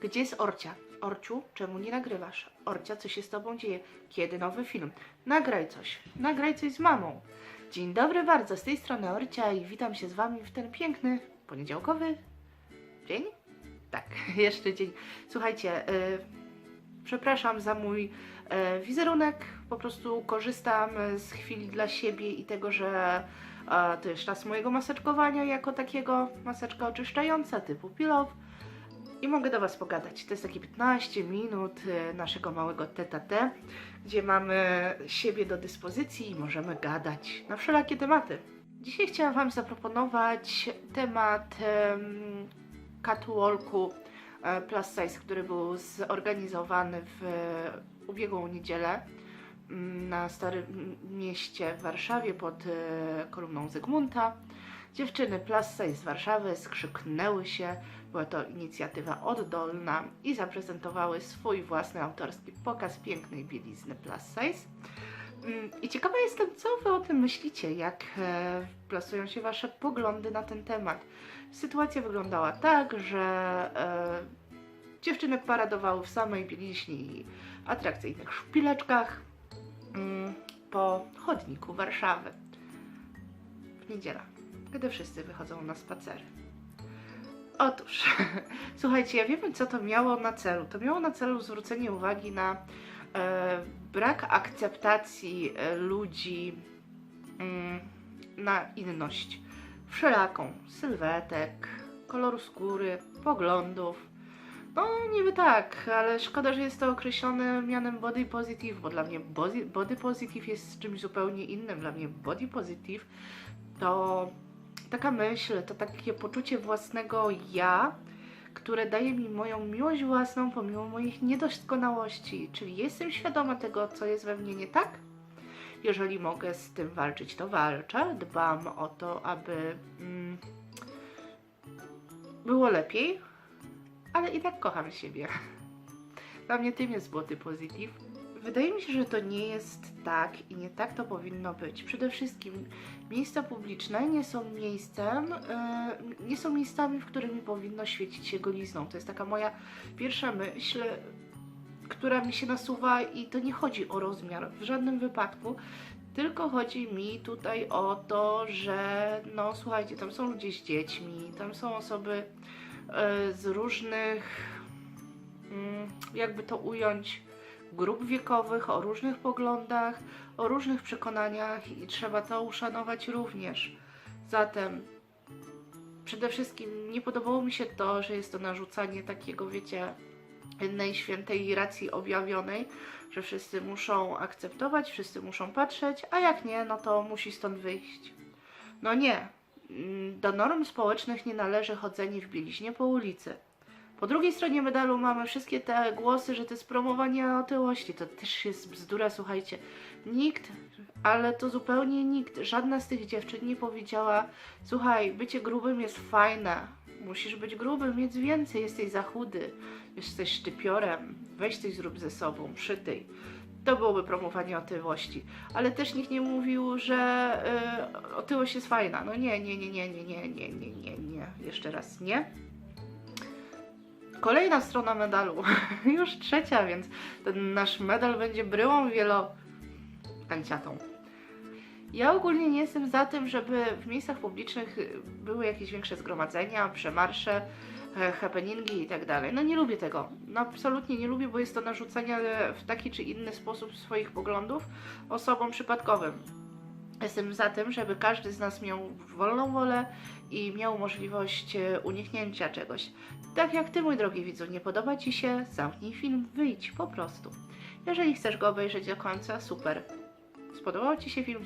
Gdzie jest Orcia? Orciu, czemu nie nagrywasz? Orcia, co się z tobą dzieje? Kiedy nowy film? Nagraj coś. Nagraj coś z mamą. Dzień dobry bardzo, z tej strony Orcia i witam się z wami w ten piękny, poniedziałkowy dzień? Tak, jeszcze dzień. Słuchajcie, y, przepraszam za mój y, wizerunek. Po prostu korzystam z chwili dla siebie i tego, że e, to jest czas mojego maseczkowania jako takiego maseczka oczyszczająca typu pilow. I mogę do Was pogadać. To jest takie 15 minut e, naszego małego tete, gdzie mamy siebie do dyspozycji i możemy gadać na wszelakie tematy. Dzisiaj chciałam Wam zaproponować temat em, catwalku e, plus size, który był zorganizowany w ubiegłą niedzielę mm, na Starym Mieście w Warszawie pod e, kolumną Zygmunta. Dziewczyny plus size z Warszawy skrzyknęły się, była to inicjatywa oddolna i zaprezentowały swój własny autorski pokaz pięknej bielizny plus size. Mm, I ciekawa jestem, co Wy o tym myślicie, jak e, plasują się Wasze poglądy na ten temat. Sytuacja wyglądała tak, że e, dziewczyny paradowały w samej bieliźnie i atrakcyjnych szpileczkach mm, po chodniku Warszawy w niedzielę, gdy wszyscy wychodzą na spacery. Otóż, słuchajcie, ja wiem, co to miało na celu. To miało na celu zwrócenie uwagi na e, brak akceptacji e, ludzi mm, na inność wszelaką, sylwetek, koloru skóry, poglądów. No niby tak, ale szkoda, że jest to określone mianem body positive, bo dla mnie body, body positive jest czymś zupełnie innym. Dla mnie body positive to taka myśl, to takie poczucie własnego ja, które daje mi moją miłość własną pomimo moich niedoskonałości. Czyli jestem świadoma tego, co jest we mnie nie tak. Jeżeli mogę z tym walczyć, to walczę. Dbam o to, aby mm, było lepiej, ale i tak kocham siebie. Dla mnie tym jest body positive. Wydaje mi się, że to nie jest tak i nie tak to powinno być. Przede wszystkim miejsca publiczne nie są miejscem, yy, nie są miejscami, w którymi powinno świecić się golizną. To jest taka moja pierwsza myśl, która mi się nasuwa i to nie chodzi o rozmiar w żadnym wypadku, tylko chodzi mi tutaj o to, że no słuchajcie, tam są ludzie z dziećmi, tam są osoby yy, z różnych, mm, jakby to ująć, grup wiekowych, o różnych poglądach, o różnych przekonaniach i trzeba to uszanować również. Zatem przede wszystkim nie podobało mi się to, że jest to narzucanie takiego, wiecie, jednej świętej racji objawionej, że wszyscy muszą akceptować, wszyscy muszą patrzeć, a jak nie, no to musi stąd wyjść. No nie. Mm, Do norm społecznych nie należy chodzenie w bieliźnie po ulicy. Po drugiej stronie medalu mamy wszystkie te głosy, że to jest promowanie otyłości. To też jest bzdura, słuchajcie. Nikt, ale to zupełnie nikt, żadna z tych dziewczyn nie powiedziała słuchaj, bycie grubym jest fajne. Musisz być gruby, mieć więcej, jesteś za chudy, jesteś sztypiorem, weź coś zrób ze sobą, przytyj. To byłoby promowanie otyłości. Ale też nikt nie mówił, że y, otyłość jest fajna. No nie, nie, nie, nie, nie, nie, nie, nie, nie, nie. Jeszcze raz nie. Kolejna strona medalu, już trzecia, więc ten nasz medal będzie bryłą wielokanciatą. Ja ogólnie nie jestem za tym, żeby w miejscach publicznych były jakieś większe zgromadzenia, przemarsze, happeningi i tak dalej. No nie lubię tego. No absolutnie nie lubię, bo jest to narzucenie w taki czy inny sposób swoich poglądów osobom przypadkowym. Jestem za tym, żeby każdy z nas miał wolną wolę i miał możliwość e, uniknięcia czegoś. Tak jak ty, mój drogi widzu, nie podoba ci się, zamknij film, wyjdź po prostu. Jeżeli chcesz go obejrzeć do końca, super. Spodobał ci się film,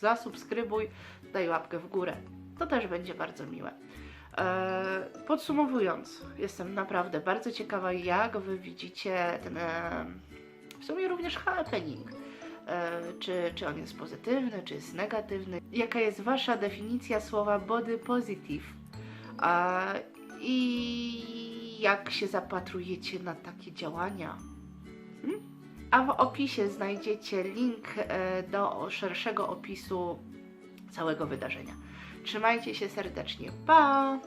zasubskrybuj, daj łapkę w górę. To też będzie bardzo miłe. Eee, podsumowując, jestem naprawdę bardzo ciekawa, jak wy widzicie ten e, w sumie również happening. E, czy, czy on jest pozytywny, czy jest negatywny. Jaka jest wasza definicja słowa body positive? I jak się zapatrujecie na takie działania? Hmm? A w opisie znajdziecie link e, do szerszego opisu całego wydarzenia. Trzymajcie się serdecznie. Pa!